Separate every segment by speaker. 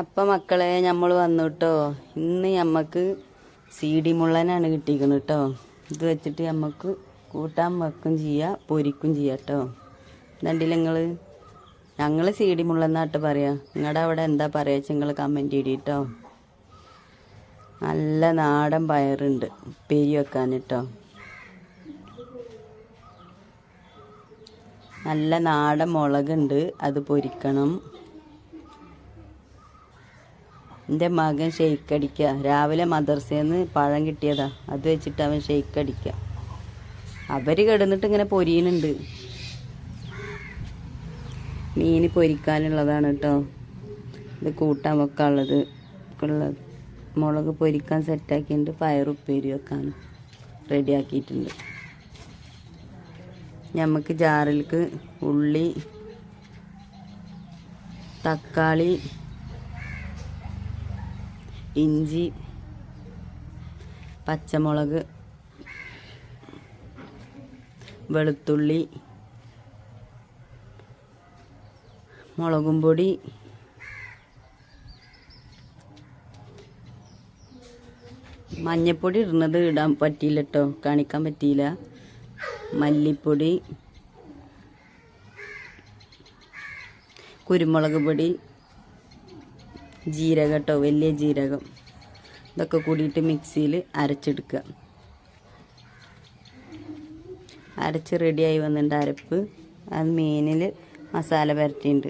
Speaker 1: അപ്പം മക്കളെ നമ്മൾ വന്നു കേട്ടോ ഇന്ന് നമുക്ക് ഡി മുള്ളനാണ് കിട്ടിയിരിക്കുന്നത് കേട്ടോ ഇത് വെച്ചിട്ട് നമുക്ക് കൂട്ടാൻ വെക്കും ചെയ്യാം പൊരിക്കും ചെയ്യാം കേട്ടോ ഇതണ്ടില്ല നിങ്ങൾ ഞങ്ങൾ സി ഡി മുള്ളെന്നാട്ട് പറയാം. നിങ്ങളുടെ അവിടെ എന്താ പറയുക നിങ്ങൾ കമന്റ് ചെയ്തി കേട്ടോ നല്ല നാടൻ പയറുണ്ട്. ഉപ്പേരി വെക്കാൻ കേട്ടോ നല്ല നാടൻ മുളകുണ്ട്. അത് പൊരിക്കണം. എന്റെ മകൻ ഷെയ്ക്ക് അടിക്കുക രാവിലെ മദർസേന്ന് പഴം കിട്ടിയതാ. അത് വെച്ചിട്ട് അവൻ ഷെയ്ക്ക് അടിക്കുക അവർ കിടന്നിട്ട് ഇങ്ങനെ പൊരിയുന്നുണ്ട് മീൻ പൊരിക്കാനുള്ളതാണ് കേട്ടോ. ഇത് കൂട്ടാൻ വെക്കാനുള്ളത്. ഉള്ളത് മുളക് പൊരിക്കാൻ സെറ്റാക്കിയിട്ടുണ്ട് പയറുപ്പേരി വെക്കാൻ റെഡിയാക്കിയിട്ടുണ്ട് നമുക്ക് ജാറിലേക്ക് ഉള്ളി തക്കാളി ഇഞ്ചി പച്ചമുളക് വെളുത്തുള്ളി മുളകും പൊടി മഞ്ഞപ്പൊടി ഇടുന്നത് ഇടാൻ പറ്റിയില്ല കേട്ടോ കാണിക്കാൻ പറ്റിയില്ല. മല്ലിപ്പൊടി കുരുമുളക് പൊടി ജീരകം കേട്ടോ വലിയ ജീരകം. ഇതൊക്കെ കൂടിയിട്ട് മിക്സിയിൽ അരച്ചെടുക്കുക. അരച്ച് റെഡിയായി വന്നിട്ടുണ്ട് അരപ്പ്. അത് മീനിൽ മസാല പുരട്ടിയിട്ടുണ്ട്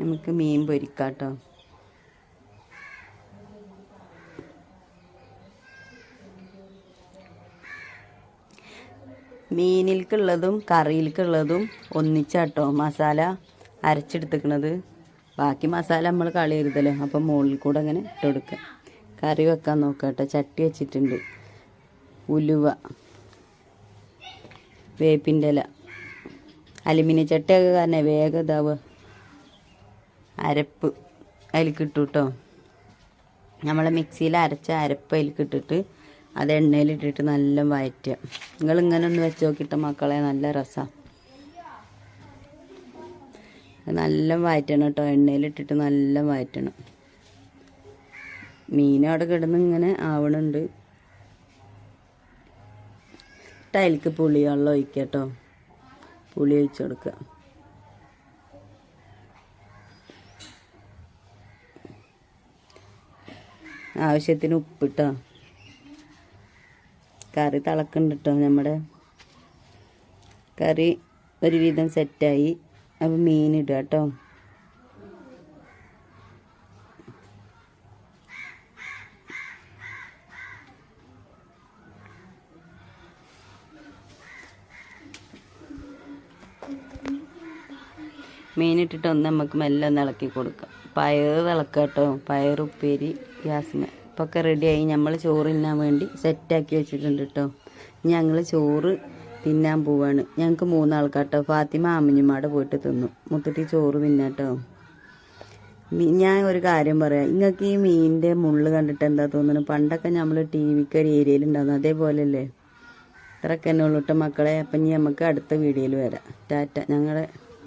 Speaker 1: നമുക്ക് മീൻ പൊരിക്കാം കേട്ടോ മീനിൽക്കുള്ളതും കറിയിൽക്കുള്ളതും ഒന്നിച്ചാട്ടോ മസാല. അരച്ചെടുത്തിക്കണത്. ബാക്കി മസാല നമ്മൾ കളയരുതല്ലോ. അപ്പം മുകളിൽ കൂടെ അങ്ങനെ ഇട്ട് കറി വെക്കാൻ നോക്കട്ടെ. കേട്ടോ ചട്ടി വെച്ചിട്ടുണ്ട്. ഉലുവ. വേപ്പിന്റെ ഇല. അലുമിനിയം ചട്ടിയൊക്കെ കാരണം വേഗം ഇതാവുക. അരപ്പ് അതിലേക്ക് ഇട്ടു കേട്ടോ നമ്മൾ മിക്സിയിൽ അരച്ച അരപ്പ് അതിലേക്ക് ഇട്ടിട്ട് അത് എണ്ണയിലിട്ടിട്ട് നല്ല വയറ്റുക നിങ്ങൾ ഇങ്ങനെ ഒന്ന് വെച്ച് നോക്കിയിട്ട് മക്കളെ നല്ല രസമാണ് നല്ല വയറ്റണം കേട്ടോ. എണ്ണയിലിട്ടിട്ട് നല്ല വയറ്റണം. മീൻ അവിടെ കിടന്ന് ഇങ്ങനെ ആവണുണ്ട്. ടൈലിക്ക് പുളി വെള്ളം ഒഴിക്കുക കേട്ടോ. പുളി ഒഴിച്ചു കൊടുക്കുക ആവശ്യത്തിന് ഉപ്പിട്ടോ കറി തിളക്കുന്നുണ്ട് കേട്ടോ നമ്മുടെ. കറി ഒരുവിധം സെറ്റായി അപ്പോൾ മീനിടുക കേട്ടോ. മീനിട്ടിട്ട് ഒന്ന് നമുക്ക് മെല്ലെ ഒന്ന് ഇളക്കി കൊടുക്കാം. പയർ ഇളക്കുക കേട്ടോ. പയർ ഉപ്പേരി ഗ്യാസിന്. ഇപ്പോൾ ഒക്കെ റെഡിയായി നമ്മൾ ചോറ് തിന്നാൻ വേണ്ടി സെറ്റാക്കി വെച്ചിട്ടുണ്ട് കേട്ടോ. ഞങ്ങൾ ചോറ് തിന്നാൻ പോവാണ്. ഞങ്ങൾക്ക് മൂന്നാൾക്കാട്ടോ. ഫാത്തിമ ആമിഞ്ഞുമാടെ പോയിട്ട് തിന്നു. മുത്തട്ടി ചോറ് തിന്നാട്ടോ. ഞാൻ ഒരു കാര്യം പറയാം. നിങ്ങൾക്ക് ഈ മീനിന്റെ മുള്ള് കണ്ടിട്ട് എന്താ തോന്നുന്നു? പണ്ടൊക്കെ നമ്മൾ ടി വിക്ക് ഒരു ഏരിയയിൽ ഉണ്ടാകുന്നു അതേപോലെയല്ലേ? ഇത്രയൊക്കെ തന്നെ ഉള്ളൂ. കേട്ടോ മക്കളെ അപ്പം ഇനി നമുക്ക് അടുത്ത വീഡിയോയിൽ വരാം. ടാറ്റ. ഞങ്ങളുടെ